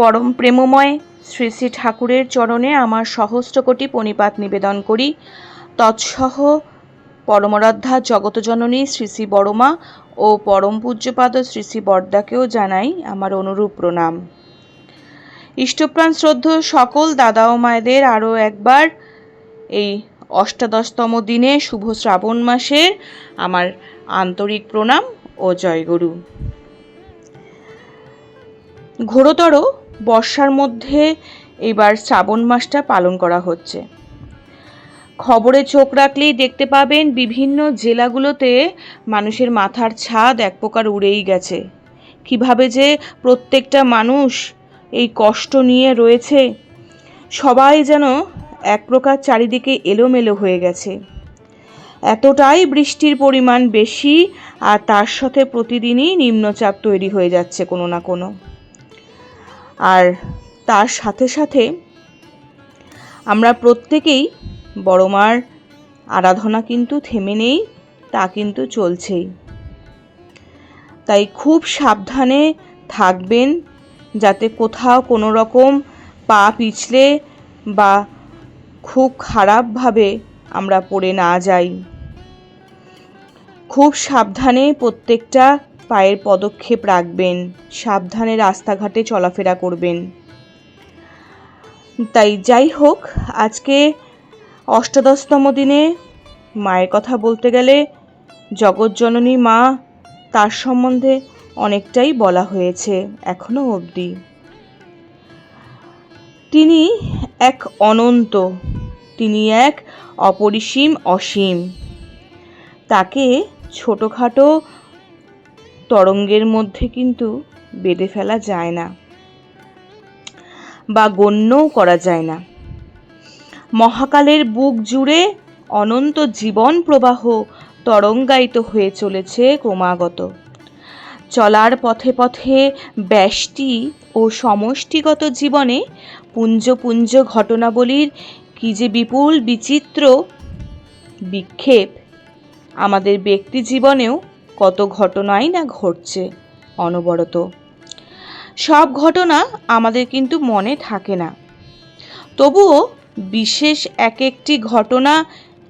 পরম প্রেমময় শ্রী শ্রী ঠাকুরের চরণে আমার সহস্র কোটি পণিপাত নিবেদন করি। তৎসহ পরমরাধ্যা জগতজননী শ্রী শ্রী বড়মা ও পরম পূজ্যপাদ শ্রী শ্রী বর্দাকেও জানাই আমার অনুরূপ প্রণাম। ইষ্টপ্রাণ শ্রদ্ধ সকল দাদা ও মায়েদের আরও একবার এই অষ্টাদশতম দিনে শুভ শ্রাবণ মাসের আমার আন্তরিক প্রণাম ও জয়গুরু। ঘোরতর বর্ষার মধ্যে এবার শ্রাবণ মাসটা পালন করা হচ্ছে। খবরে চোখ রাখলেই দেখতে পাবেন, বিভিন্ন জেলাগুলোতে মানুষের মাথার ছাদ এক প্রকার উড়েই গেছে। কীভাবে যে প্রত্যেকটা মানুষ এই কষ্ট নিয়ে রয়েছে, সবাই যেন এক প্রকার চারিদিকে এলোমেলো হয়ে গেছে। এতটাই বৃষ্টির পরিমাণ বেশি আর তার সাথে প্রতিদিনই নিম্নচাপ তৈরি হয়ে যাচ্ছে কোনো না কোনো। তার সাথে সাথে আমরা প্রত্যেকেই বড় মার আরাধনা কিন্তু থেমে নেই, তা কিন্তু চলছেই। তাই খুব সাবধানে থাকবেন যাতে কোথাও কোনো রকম পা পিছলে বা খুব খারাপভাবে আমরা পড়ে না যাই। খুব সাবধানে প্রত্যেকটা পায়ের পদক্ষেপ রাখবেন, সাবধানে রাস্তাঘাটে চলাফেরা করবেন। তাই যাই হোক, আজকে অষ্টাদশতম দিনে মায়ের কথা বলতে গেলে জগৎজননী মা তার সম্বন্ধে অনেকটাই বলা হয়েছে এখনও অবধি। তিনি এক অনন্ত, তিনি এক অপরিসীম অসীম। তাকে ছোটোখাটো তরঙ্গের মধ্যে কিন্তু বেঁধে ফেলা যায় না বা গণ্যও করা যায় না। মহাকালের বুক জুড়ে অনন্ত জীবন প্রবাহ তরঙ্গায়িত হয়ে চলেছে ক্রমাগত। চলার পথে পথে ব্যষ্টি ও সমষ্টিগত জীবনে পুঞ্জ পুঞ্জ ঘটনাবলীর কি যে বিপুল বিচিত্র বিক্ষেপ আমাদের ব্যক্তি জীবনেও কত ঘটনাই না ঘটছে, অনবরত। সব ঘটনা আমাদের কিন্তু মনে থাকে না। তবুও বিশেষ এক একটি ঘটনা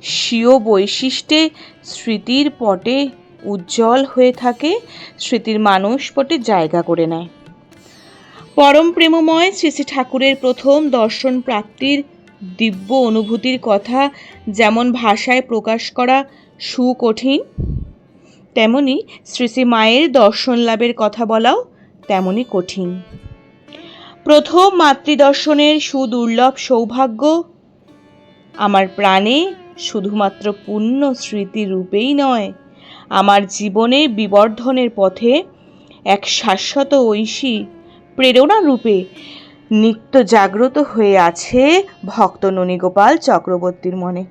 স্বীয় বৈশিষ্ট্যে স্মৃতির পটে উজ্জ্বল হয়ে থাকে, স্মৃতির মানুষ পটে জায়গা করে নেয়। পরম প্রেমময় শ্রী শ্রী ঠাকুরের প্রথম দর্শন প্রাপ্তির দিব্য অনুভূতির কথা যেমন ভাষায় প্রকাশ করা সুকঠিন তেমনি শ্রী শ্রী মায়ের দর্শন লাভের কথা বলাও তেমনই কঠিন। প্রথম মাতৃদর্শনের সুদুর্লভ সৌভাগ্য আমার প্রাণে শুধুমাত্র পূর্ণ স্মৃতি রূপেই নয়, আমার জীবনের বিবর্ধনের পথে এক শাশ্বত ঐশী প্রেরণা রূপে নিত্য জাগ্রত হয়ে আছে ভক্ত ননীগোপাল চক্রবর্তীর মনে।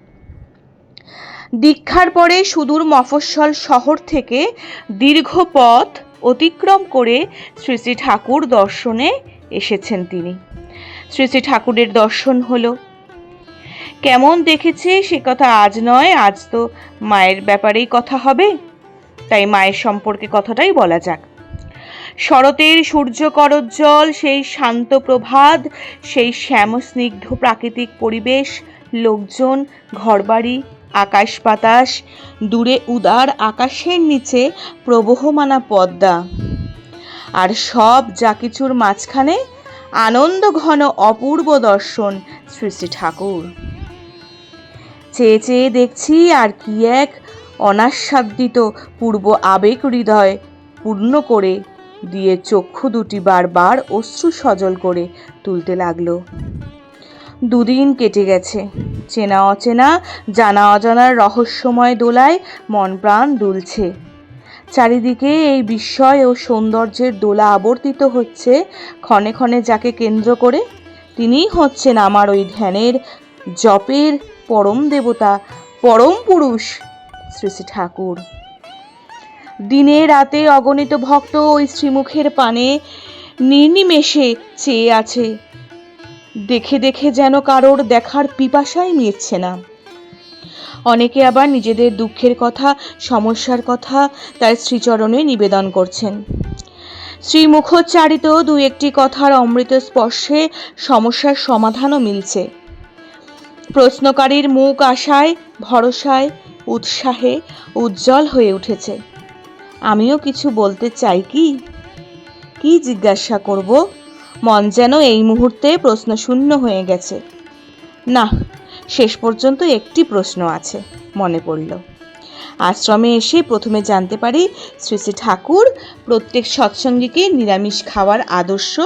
দীক্ষার পরে সুদূর মফস্বল শহর থেকে দীর্ঘ পথ অতিক্রম করে শ্রী শ্রী ঠাকুর দর্শনে এসেছেন তিনি। শ্রী শ্রী ঠাকুরের দর্শন হলো। কেমন দেখেছে সে কথা আজ নয়, আজ তো মায়ের ব্যাপারেই কথা হবে। তাই মায়ের সম্পর্কে কথাটাই বলা যাক। শরতের সূর্য করজ্জ্বল সেই শান্ত প্রভাত, সেই শ্যামস্নিগ্ধ প্রাকৃতিক পরিবেশ, লোকজন, ঘরবাড়ি আকাশ বাতাস, দূরে উদার আকাশের নিচে প্রবহমানা পদ্মা। আর সব যা কিছুর মাঝখানে আনন্দ ঘন অপূর্ব দর্শন শ্রী শ্রী ঠাকুর। চেয়ে চেয়ে দেখছি আর কি এক অনাস্বাদিত পূর্ব আবেগ হৃদয় পূর্ণ করে দিয়ে চক্ষু দুটি বারবার অশ্রু সজল করে তুলতে লাগল। দুদিন কেটে গেছে। চেনা অচেনা, জানা অজানার রহস্যময় দোলায় মন প্রাণ দুলছে। চারিদিকে এই বিস্ময় ও সৌন্দর্যের দোলা আবর্তিত হচ্ছে, ক্ষণে ক্ষণে যাকে কেন্দ্র করে। তিনিই হচ্ছেন আমার ওই ধ্যানের জপের পরম দেবতা, পরম পুরুষ শ্রী শ্রী ঠাকুর। দিনে রাতে অগণিত ভক্ত ওই শ্রীমুখের পানে নির্নিমেষে চেয়ে আছে। দেখে দেখে যেন কারোর দেখার পিপাসাই মিটছে না। অনেকে আবার নিজেদের দুঃখের কথা, সমস্যার কথা তার শ্রীচরণে নিবেদন করছেন। শ্রী মুখোচ্চারিত দু একটি কথার অমৃত স্পর্শে সমস্যার সমাধানও মিলছে। প্রশ্নকারীর মুখ আশায়, ভরসায়, উৎসাহে উজ্জ্বল হয়ে উঠেছে। আমিও কিছু বলতে চাই কি? কি জিজ্ঞাসা করব? মন যেন এই মুহূর্তে প্রশ্ন শূন্য হয়ে গেছে। না, শেষ পর্যন্ত একটি প্রশ্ন আছে, মনে পড়ল। আশ্রমে এসে প্রথমে জানতে পারি, শ্রী শ্রী ঠাকুর প্রত্যেক সৎসঙ্গীকে নিরামিষ খাওয়ার আদর্শ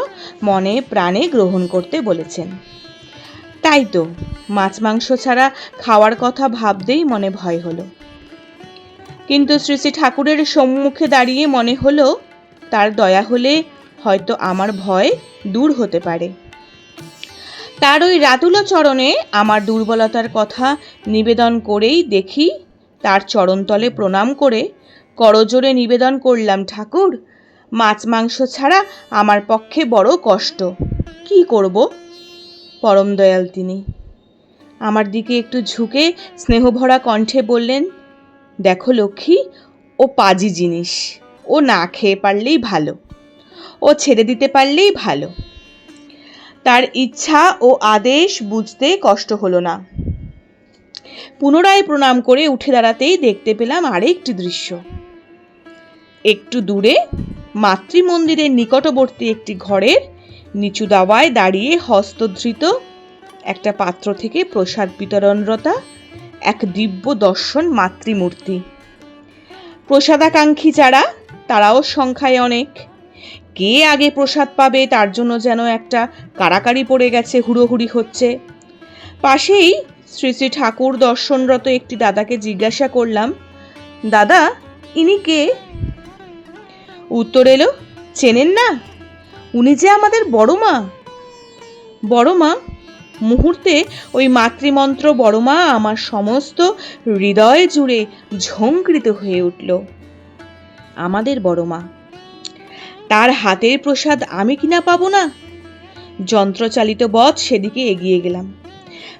মনে প্রাণে গ্রহণ করতে বলেছেন। তাই তো, মাছ মাংস ছাড়া খাওয়ার কথা ভাবতেই মনে ভয় হলো। কিন্তু শ্রী শ্রী ঠাকুরের সম্মুখে দাঁড়িয়ে মনে হলো, তার দয়া হলে হয়তো আমার ভয় দূর হতে পারে। তার ওই রাতুল চরণে আমার দুর্বলতার কথা নিবেদন করেই দেখি, তার চরণতলে প্রণাম করে করজোরে নিবেদন করলাম, ঠাকুর, মাছ মাংস ছাড়া আমার পক্ষে বড় কষ্ট। কি করব? পরম দয়াল তিনি। আমার দিকে একটু ঝুঁকে স্নেহভরা কণ্ঠে বললেন, দেখো লক্ষ্মী, ও পাজি জিনিস, ও না খেয়ে পারলেই ভালো। ও ছেড়ে দিতে পারলেই ভালো। তার ইচ্ছা ও আদেশ বুঝতে কষ্ট হলো না। পুনরায় প্রণাম করে উঠে দাঁড়াতেই দেখতে পেলাম আরেকটি দৃশ্য। একটু দূরে মাতৃমন্দিরের নিকটবর্তী একটি ঘরের নিচু দাওয়ায় দাঁড়িয়ে হস্তধৃত একটা পাত্র থেকে প্রসাদ বিতরণরতা এক দিব্য দর্শন মাতৃমূর্তি। প্রসাদাকাঙ্ক্ষী যারা, তারাও সংখ্যায় অনেক। কে আগে প্রসাদ পাবে তার জন্য যেন একটা কারাকারি পড়ে গেছে, হুড়োহুড়ি হচ্ছে? পাশেই শ্রী শ্রী ঠাকুর দর্শনরত একটি দাদাকে জিজ্ঞাসা করলাম, দাদা, ইনি কে? উত্তর এলো, চেনেন না? উনি যে আমাদের বড় মা বড় মা মুহূর্তে ওই মাতৃমন্ত্র বড় মা আমার সমস্ত হৃদয় জুড়ে ঝঙ্কৃত হয়ে উঠল। আমাদের বড় মা তার হাতের প্রসাদ আমি কিনা পাবো না? যন্ত্রচালিত বধ সেদিকে এগিয়ে গেলাম।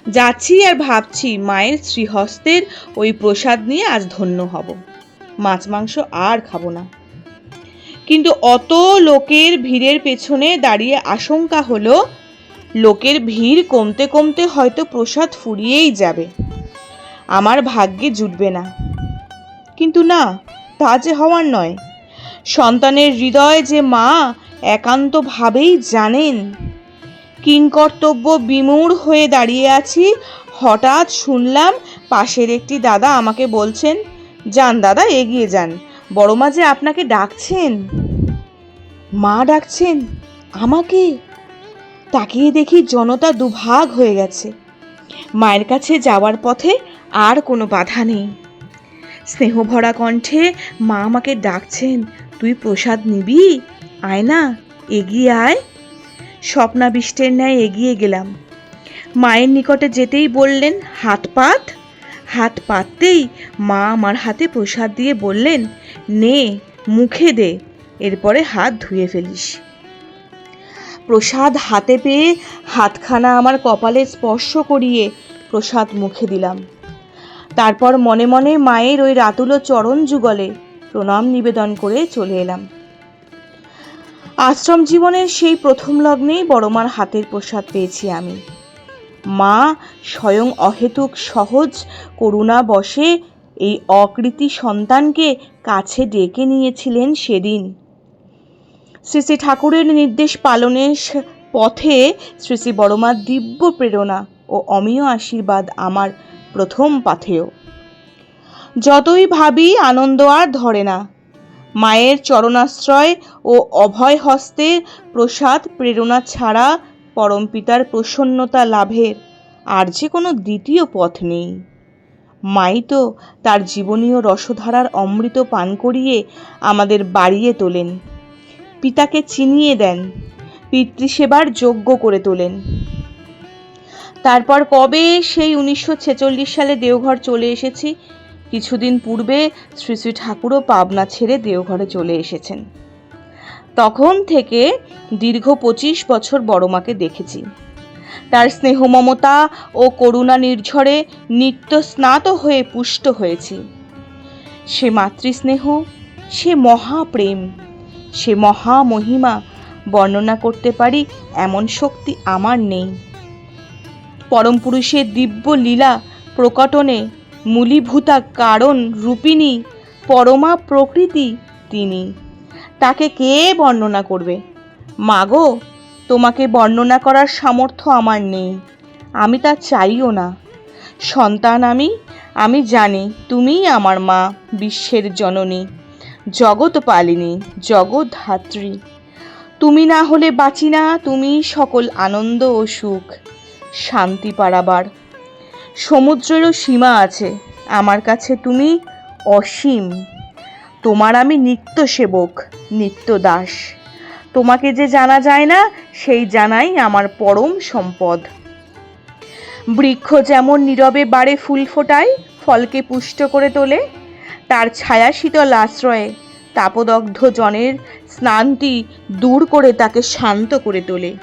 যাচ্ছি আর ভাবছি মায়ের শ্রীহস্তের ওই প্রসাদ নিয়ে আজ ধন্য হব। মাছ মাংস আর খাব না। কিন্তু অত লোকের ভিড়ের পেছনে দাঁড়িয়ে আশঙ্কা হলো, লোকের ভিড় কমতে কমতে হয়তো প্রসাদ ফুরিয়েই যাবে। আমার ভাগ্যে জুটবে না। কিন্তু না, তা যে হওয়ার নয়। সন্তানের হৃদয় যে মা, একান্তভাবেই জানেন। কিংকর্তব্য বিমূঢ় হয়ে দাঁড়িয়ে আছি। হঠাৎ শুনলাম পাশের একটি দাদা আমাকে বলছেন, যান দাদা, এগিয়ে যান। বড় মা যে আপনাকে ডাকছেন? মা ডাকছেন? আমাকে? তাকিয়ে দেখি জনতা দুভাগ হয়ে গেছে। মায়ের কাছে যাওয়ার পথে আর কোনো বাধা নেই। স্নেহভরা কণ্ঠে মা আমাকে ডাকছেন তুই প্রসাদ নিবি? আয় না, এগিয়ে আয়। স্বপ্নাবিষ্টের ন্যায় এগিয়ে গেলাম। মায়ের নিকটে যেতেই বললেন, হাত পাত। হাত পাততেই মা আমার হাতে প্রসাদ দিয়ে বললেন, নে, মুখে দে, এরপরে হাত ধুয়ে ফেলিস। প্রসাদ হাতে পেয়ে হাতখানা আমার কপালে স্পর্শ করিয়ে প্রসাদ মুখে দিলাম। তারপর মনে মনে মায়ের ওই রাতুলো চরণ যুগলে প্রণাম নিবেদন করে চলে এলাম। আশ্রম জীবনের সেই প্রথম লগ্নেই বড়মার হাতের প্রসাদ পেয়েছি আমি। মা স্বয়ং অহেতুক সহজ করুণা বসে এই অকৃতি সন্তানকে কাছে ডেকে নিয়েছিলেন সেদিন। শ্রী শ্রী ঠাকুরের নির্দেশ পালনের পথে শ্রী শ্রী বড়মার দিব্য প্রেরণা ও অমীয় আশীর্বাদ আমার প্রথম পাথেয়। যতই ভাবি আনন্দ আর ধরে না। মায়ের চরণাশ্রয় ও অভয় হস্তে প্রসাদ প্রেরণা ছাড়া পরমপিতার প্রসন্নতা লাভের আর যে কোনো দ্বিতীয় পথ নেই। মাই তো তার জীবনীয় রসধারার অমৃত পান করিয়ে আমাদের বাড়িয়ে তোলেন। পিতাকে চিনিয়ে দেন, পিতৃসেবার যোগ্য করে তোলেন। তারপর কবে সেই উনিশশো ছেচল্লিশ সালে দেওঘর চলে এসেছি কিছুদিন পূর্বে শ্রী শ্রী ঠাকুরও পাবনা ছেড়ে দেওঘরে চলে এসেছেন। তখন থেকে দীর্ঘ পঁচিশ বছর বড় মাকে দেখেছি। তার স্নেহ মমতা ও করুণা নির্ঝরে নিত্য স্নাত হয়ে পুষ্ট হয়েছি। সে মাতৃস্নেহ, সে মহাপ্রেম, সে মহা মহিমা বর্ণনা করতে পারি এমন শক্তি আমার নেই। পরম পুরুষের দিব্য লীলা প্রকটনে মূলীভূতা কারণ রূপিণী, পরমা প্রকৃতি তিনি। তাকে কে বর্ণনা করবে? মাগো, তোমাকে বর্ণনা করার সামর্থ্য আমার নেই। আমি তা চাইও না। সন্তান আমি আমি জানি তুমিই আমার মা, বিশ্বের জননী, জগৎ পালিনী, জগৎ ধাত্রী। তুমি না হলে বাঁচি না তুমি সকল আনন্দ ও সুখ। শান্তি পাড়াবার সমুদ্রেরও সীমা আছে। আমার কাছে তুমি অসীম। তোমার আমি নিত্য সেবক নিত্য দাস তোমাকে যে জানা যায় না, সেই জানাই আমার পরম সম্পদ। বৃক্ষ যেমন নীরবে বাড়ে ফুল ফোটায়, ফলকে পুষ্ট করে তোলে, তার ছায়া শীতল আশ্রয়ে, তাপদগ্ধ জনের স্নানটি দূর করে তাকে শান্ত করে তোলে।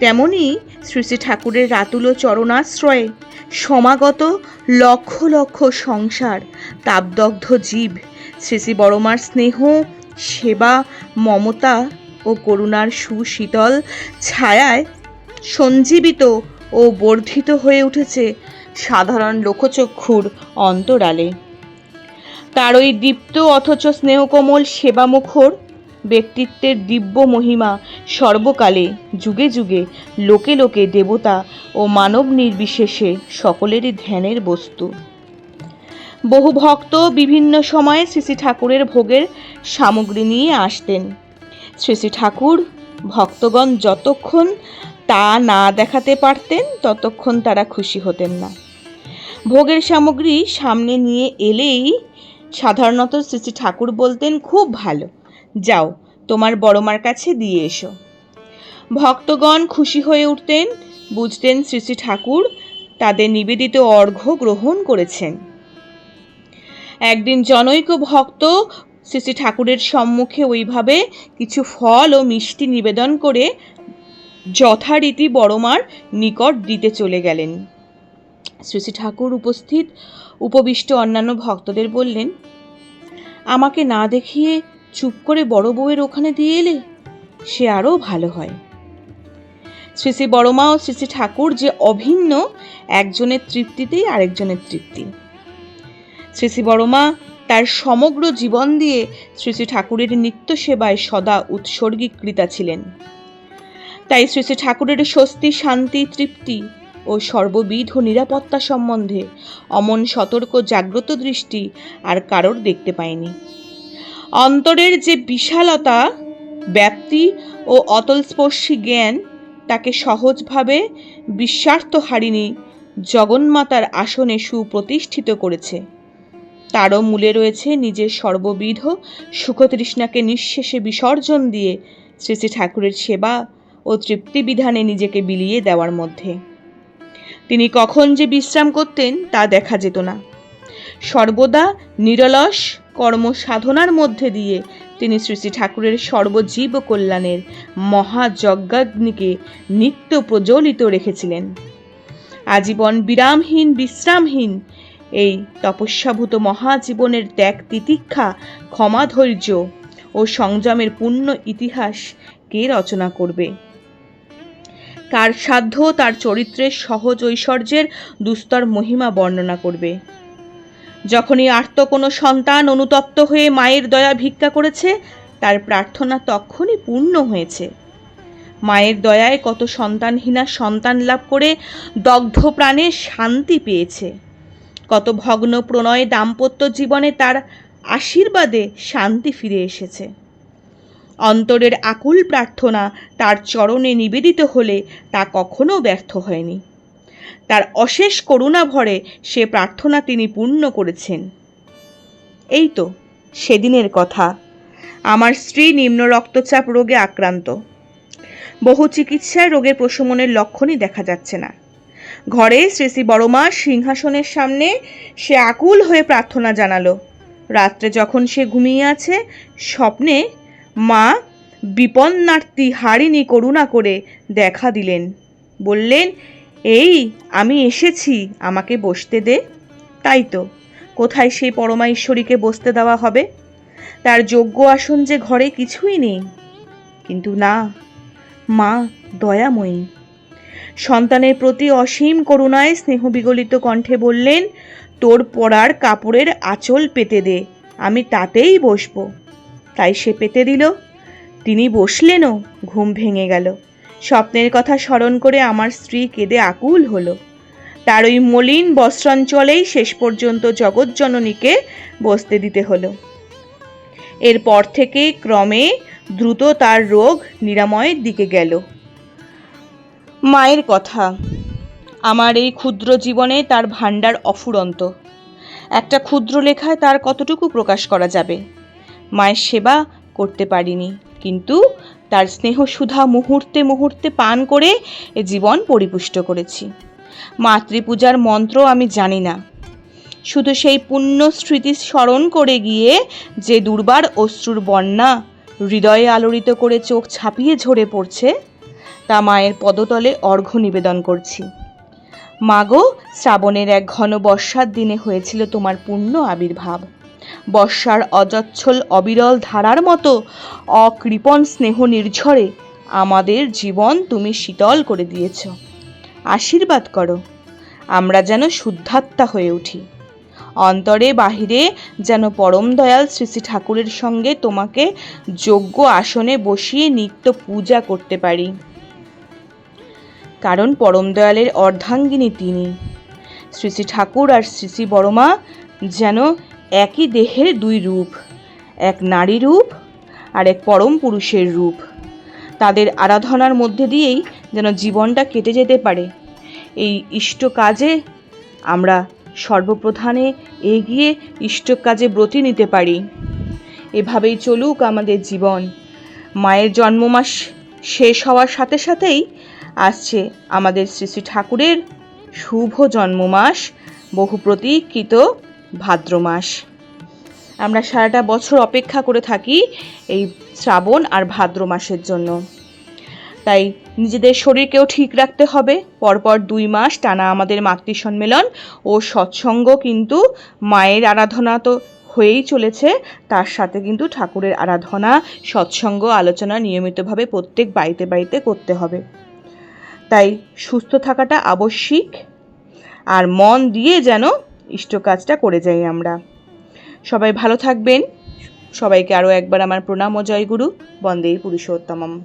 তেমনি শ্রী শ্রী ঠাকুরের রাতুল চরণাশ্রয়ে সমাগত লক্ষ লক্ষ সংসার, তাপদগ্ধ জীব, শ্রী শ্রী বড়মার স্নেহ, সেবা, মমতা ও করুণার সুশীতল ছায়ায় সঞ্জীবিত ও বর্ধিত হয়ে উঠেছে সাধারণ লোকচক্ষুর অন্তরালে। তার ওই দীপ্ত অথচ স্নেহকোমল সেবামুখর ব্যক্তিত্বের দিব্য মহিমা সর্বকালে, যুগে যুগে, লোকে লোকে দেবতা ও মানব নির্বিশেষে সকলেরই ধ্যানের বস্তু। বহু ভক্ত বিভিন্ন সময়ে শ্রী ঠাকুরের ভোগের সামগ্রী নিয়ে আসতেন। শ্রী শ্রী ঠাকুর, ভক্তগণ যতক্ষণ তা না দেখাতে পারতেন, ততক্ষণ তারা খুশি হতেন না। ভোগের সামগ্রী সামনে নিয়ে এলেই সাধারণত শ্রী ঠাকুর বলতেন, খুব ভালো। যাও, তোমার বড়মার কাছে দিয়ে এসো। ভক্তগণ খুশি হয়ে উঠতেন, বুঝতেন শ্রী শ্রী ঠাকুর তাদের নিবেদিত অর্ঘ্য গ্রহণ করেছেন। একদিন জনৈক ভক্ত শ্রী শ্রী ঠাকুরের সম্মুখে ওইভাবে কিছু ফল ও মিষ্টি নিবেদন করে যথারীতি বড়মার নিকট দিতে চলে গেলেন। শ্রী শ্রী ঠাকুর উপস্থিত, উপবিষ্ট অন্যান্য ভক্তদের বললেন, আমাকে না দেখিয়ে চুপ করে বড় বউয়ের ওখানে দিয়ে এলে? সে আরও ভালো হয়। শ্রী শ্রী বড়মা ও শ্রী শ্রী ঠাকুর যে অভিন্ন, একজনের তৃপ্তিতেই আরেকজনের তৃপ্তি। শ্রী শ্রী বড়মা তার সমগ্র জীবন দিয়ে শ্রী শ্রী ঠাকুরের নিত্য সেবায় সদা উৎসর্গীকৃতা ছিলেন। তাই শ্রী শ্রী ঠাকুরের স্বস্তি, শান্তি, তৃপ্তি ও সর্ববিধ নিরাপত্তা সম্বন্ধে অমন সতর্ক, জাগ্রত দৃষ্টি আর কারোর দেখতে পায়নি। অন্তরের যে বিশালতা, ব্যাপ্তি ও অতলস্পর্শী জ্ঞান, তাকে সহজভাবে বিশ্বার্থ হারিনি জগন্মাতার আসনে সুপ্রতিষ্ঠিত করেছে। তারও মূলে রয়েছে নিজের সর্ববিধ সুখতৃষ্ণাকে নিঃশেষে বিসর্জন দিয়ে শ্রী শ্রী ঠাকুরের সেবা ও তৃপ্তি বিধানে নিজেকে বিলিয়ে দেওয়ার মধ্যে। তিনি কখন যে বিশ্রাম করতেন তা দেখা যেত না। সর্বদা নিরলস কর্ম সাধনার মধ্যে দিয়ে তিনি শ্রী শ্রী ঠাকুরের সর্বজীব কল্যাণের মহাযজ্ঞাগ্নিকে নিত্য প্রজ্বলিত রেখেছিলেন। আজীবন বিরামহীন, বিশ্রামহীন এই তপস্যাভূত মহাজীবনের ত্যাগ, তিতিক্ষা ক্ষমা ধৈর্য ও সংযমের পূর্ণ ইতিহাস কে রচনা করবে? কার সাধ্য তার চরিত্রের সহজ ঐশ্বর্যের দুস্তর মহিমা বর্ণনা করবে? যখনই আর্ত কোনো সন্তান অনুতপ্ত হয়ে মায়ের দয়া ভিক্ষা করেছে, তার প্রার্থনা তখনই পূর্ণ হয়েছে। মায়ের দয়ায় কত সন্তানহীনা সন্তান লাভ করে দগ্ধ প্রাণে শান্তি পেয়েছে। কত ভগ্ন প্রণয় দাম্পত্য জীবনে তার আশীর্বাদে শান্তি ফিরে এসেছে। অন্তরের আকুল প্রার্থনা তার চরণে নিবেদিত হলে তা কখনো ব্যর্থ হয়নি। তার অশেষ করুণা ভরে সে প্রার্থনা তিনি পূর্ণ করেছেন। এই তো সেদিনের কথা। আমার স্ত্রী নিম্ন রক্তচাপ রোগে আক্রান্ত। বহু চিকিৎসায় রোগের প্রশমনের লক্ষণই দেখা যাচ্ছে না। ঘরে শ্রী শ্রী বড়মা সিংহাসনের সামনে সে আকুল হয়ে প্রার্থনা জানালো। রাত্রে যখন সে ঘুমিয়ে আছে, স্বপ্নে মা বিপন্নার্থী হারিনি করুণা করে দেখা দিলেন। বললেন এই, আমি এসেছি, আমাকে বসতে দে। তাই তো। কোথায় সেই পরমা ঈশ্বরীকে বসতে দেওয়া হবে? তার যোগ্য আসন যে ঘরে কিছুই নেই। কিন্তু না, মা দয়াময়ী। সন্তানের প্রতি অসীম করুণায় স্নেহবিগলিত কণ্ঠে বললেন, তোর পরার কাপড়ের আঁচল পেতে দে, আমি তাতেই বসবো। তাই সে পেতে দিল। তিনি বসলেনও, ঘুম ভেঙে গেল। স্বপ্নের কথা স্মরণ করে আমার স্ত্রী কেঁদে আকুল হলো। তার ওই মলিন বস্ত্রাঞ্চলেই শেষ পর্যন্ত জগৎজননীকে বসতে দিতে হলো। এরপর থেকে ক্রমে দ্রুত তার রোগ নিরাময়ের দিকে গেল। মায়ের কথা, আমার এই ক্ষুদ্র জীবনে তার ভাণ্ডার অফুরন্ত। একটা ক্ষুদ্র লেখায় তার কতটুকু প্রকাশ করা যাবে? মায়ের সেবা করতে পারিনি, কিন্তু তার স্নেহ সুধা মুহূর্তে মুহূর্তে পান করে এ জীবন পরিপুষ্ট করেছি। মাতৃপূজার মন্ত্র আমি জানি না। শুধু সেই পুণ্য স্মৃতি স্মরণ করে গিয়ে যে দুর্বার অশ্রুর বন্যা হৃদয়ে আলোড়িত করে চোখ ছাপিয়ে ঝরে পড়ছে, তা মায়ের পদতলে অর্ঘ্য নিবেদন করছি। মাগো, শ্রাবণের এক ঘন বর্ষার দিনে হয়েছিল তোমার পূর্ণ আবির্ভাব। বর্ষার অজচ্ছল অবিরল ধারার মতো অকৃপণ স্নেহ নির্ঝরে, আমাদের জীবন তুমি শীতল করে দিয়েছ। আশীর্বাদ করো, আমরা যেন শুদ্ধাত্মা হয়ে উঠি। অন্তরে বাহিরে যেন পরম দয়াল শ্রী শ্রী ঠাকুরের সঙ্গে তোমাকে যোগ্য আসনে বসিয়ে নিত্য পূজা করতে পারি। কারণ পরম দয়ালের অর্ধাঙ্গিনী তিনি। শ্রী শ্রী ঠাকুর আর শ্রী শ্রী বড়মা যেন একই দেহের দুই রূপ, এক নারী রূপ আর এক পরম পুরুষের রূপ। তাদের আরাধনার মধ্যে দিয়েই যেন জীবনটা কেটে যেতে পারে। এই ইষ্ট কাজে আমরা সর্বপ্রধানে এগিয়ে ইষ্ট কাজে ব্রতী নিতে পারি। এভাবেই চলুক আমাদের জীবন। মায়ের জন্মমাস শেষ হওয়ার সাথে সাথেই আসছে আমাদের শ্রী শ্রী ঠাকুরের শুভ জন্মমাস, বহু প্রতীকৃত ভাদ্র মাস। আমরা সারাটা বছর অপেক্ষা করে থাকি এই শ্রাবণ আর ভাদ্র মাসের জন্য। তাই নিজেদের শরীরকেও ঠিক রাখতে হবে। পরপর দুই মাস টানা আমাদের মাতৃ সম্মেলন ও সৎসঙ্গ কিন্তু মায়ের আরাধনা তো হয়েই চলেছে। তার সাথে কিন্তু ঠাকুরের আরাধনা, সৎসঙ্গ আলোচনা নিয়মিতভাবে প্রত্যেক বাড়িতে বাড়িতে করতে হবে। তাই সুস্থ থাকাটা আবশ্যিক। আর মন দিয়ে যেন ইষ্ট কাজটা করে যাই আমরা। সবাই ভালো থাকবেন। সবাইকে আরও একবার আমার প্রণাম ও জয়গুরু। বন্দে পুরুষোত্তমম।